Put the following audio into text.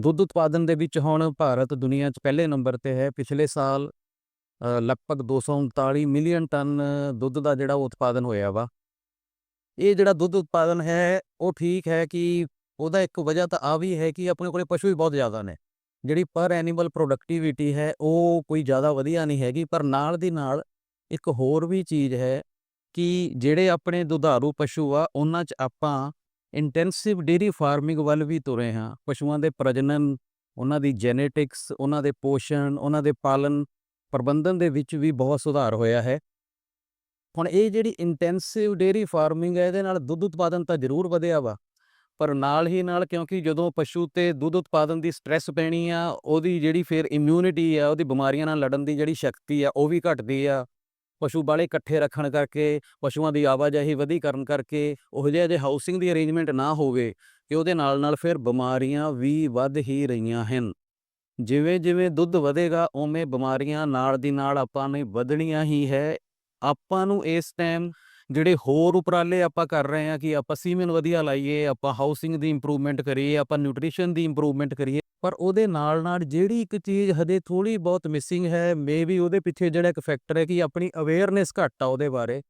ਦੁੱਧ ਉਤਪਾਦਨ ਦੇ ਵਿੱਚ ਹੁਣ ਭਾਰਤ ਦੁਨੀਆ 'ਚ ਪਹਿਲੇ ਨੰਬਰ ਤੇ ਹੈ। ਪਿਛਲੇ ਸਾਲ ਅ, ਲਗਭਗ 239 ਮਿਲੀਅਨ ਟਨ ਦੁੱਧ ਦਾ ਜਿਹੜਾ ਉਹ ਉਤਪਾਦਨ ਹੋਇਆ ਵਾ। ਇਹ ਜਿਹੜਾ ਦੁੱਧ ਉਤਪਾਦਨ ਹੈ ਉਹ ਠੀਕ ਹੈ ਕਿ ਉਹਦਾ ਇੱਕ ਵਜ੍ਹਾ ਤਾਂ ਆ ਵੀ ਹੈ ਕਿ ਆਪਣੇ ਕੋਲੇ ਪਸ਼ੂ ਵੀ ਬਹੁਤ ਜ਼ਿਆਦਾ ਨੇ। ਜਿਹੜੀ ਪਰ ਐਨੀਮਲ ਪ੍ਰੋਡਕਟਿਵਿਟੀ ਹੈ ਉਹ ਕੋਈ ਜ਼ਿਆਦਾ ਵਧੀਆ ਨਹੀਂ ਹੈਗੀ। ਪਰ ਨਾਲ ਦੀ ਨਾਲ ਇੱਕ ਹੋਰ ਵੀ ਚੀਜ਼ ਹੈ ਕਿ ਜਿਹੜੇ ਆਪਣੇ ਦੁਧਾਰੂ ਪਸ਼ੂ ਆ ਉਹਨਾਂ 'ਚ ਆਪਾਂ ਇੰਟੈਂਸਿਵ ਡੇਰੀ ਫਾਰਮਿੰਗ ਵੱਲ ਵੀ ਤੁਰੇ ਹਾਂ। ਪਸ਼ੂਆਂ ਦੇ ਪ੍ਰਜਨਨ, ਉਹਨਾਂ ਦੀ ਜੈਨੇਟਿਕਸ ਉਹਨਾਂ ਦੇ ਪੋਸ਼ਣ, ਉਹਨਾਂ ਦੇ ਪਾਲਣ ਪ੍ਰਬੰਧਨ ਦੇ ਵਿੱਚ ਵੀ ਬਹੁਤ ਸੁਧਾਰ ਹੋਇਆ ਹੈ। ਹੁਣ ਇਹ ਜਿਹੜੀ ਇੰਟੈਂਸਿਵ ਡੇਰੀ ਫਾਰਮਿੰਗ ਹੈ, ਇਹਦੇ ਨਾਲ ਦੁੱਧ ਉਤਪਾਦਨ ਤਾਂ ਜ਼ਰੂਰ ਵਧਿਆ ਵਾ। ਪਰ ਨਾਲ ਹੀ ਨਾਲ ਕਿਉਂਕਿ ਜਦੋਂ ਪਸ਼ੂ ਤੇ ਦੁੱਧ ਉਤਪਾਦਨ ਦੀ ਸਟ੍ਰੈਸ ਪੈਣੀ ਆ, ਉਹਦੀ ਜਿਹੜੀ ਫਿਰ ਇਮਿਊਨਿਟੀ ਆ, ਉਹਦੀ ਬਿਮਾਰੀਆਂ ਨਾਲ ਲੜਨ ਦੀ ਜਿਹੜੀ ਸ਼ਕਤੀ ਆ, ਉਹ ਵੀ ਘਟਦੀ ਆ। ਪਸ਼ੂ ਬਾਲੇ ਇਕੱਠੇ ਰੱਖਣ ਕਰਕੇ, ਪਸ਼ੂਆਂ ਦੀ ਆਵਾਜਾਈ ਵਧੀ ਕਰਨ ਕਰਕੇ, ਉਹ ਜਿਹੇ ਜੇ ਹਾਊਸਿੰਗ ਦੀ ਅਰੇਂਜਮੈਂਟ ਨਾ ਹੋਵੇ ਕਿ ਉਹਦੇ ਨਾਲ ਨਾਲ ਫਿਰ ਬਿਮਾਰੀਆਂ ਵੀ ਵੱਧ ਹੀ ਰਹੀਆਂ ਹਨ। ਜਿਵੇਂ ਜਿਵੇਂ ਦੁੱਧ ਵਧੇਗਾ, ਉਵੇਂ ਬਿਮਾਰੀਆਂ ਨਾਲ ਦੀ ਨਾਲ ਆਪਾਂ ਨੇ ਵਧਣੀਆਂ ਹੀ ਹੈ। ਆਪਾਂ ਨੂੰ ਇਸ ਟਾਈਮ ਜਿਹੜੇ ਹੋਰ ਉਪਰਾਲੇ ਆਪਾਂ ਕਰ ਰਹੇ ਹਾਂ ਕਿ ਆਪਾਂ ਸੀਮਨ ਵਧੀਆ ਲਾਈਏ, ਆਪਾਂ ਹਾਊਸਿੰਗ ਦੀ ਇੰਪਰੂਵਮੈਂਟ ਕਰੀਏ, ਆਪਾਂ ਨਿਊਟ੍ਰੀਸ਼ਨ ਦੀ ਇੰਪਰੂਵਮੈਂਟ ਕਰੀਏ, ਪਰ ਉਹਦੇ ਨਾਲ ਨਾਲ ਜਿਹੜੀ ਇੱਕ ਚੀਜ਼ ਹਜੇ ਥੋੜੀ ਬਹੁਤ ਮਿਸਿੰਗ ਹੈ ਮੇ ਵੀ ਉਹਦੇ ਪਿੱਛੇ ਜਿਹੜਾ ਇੱਕ ਫੈਕਟਰ ਹੈ ਕਿ ਆਪਣੀ ਅਵੇਅਰਨੈਸ ਘੱਟ ਆ ਉਹਦੇ ਬਾਰੇ।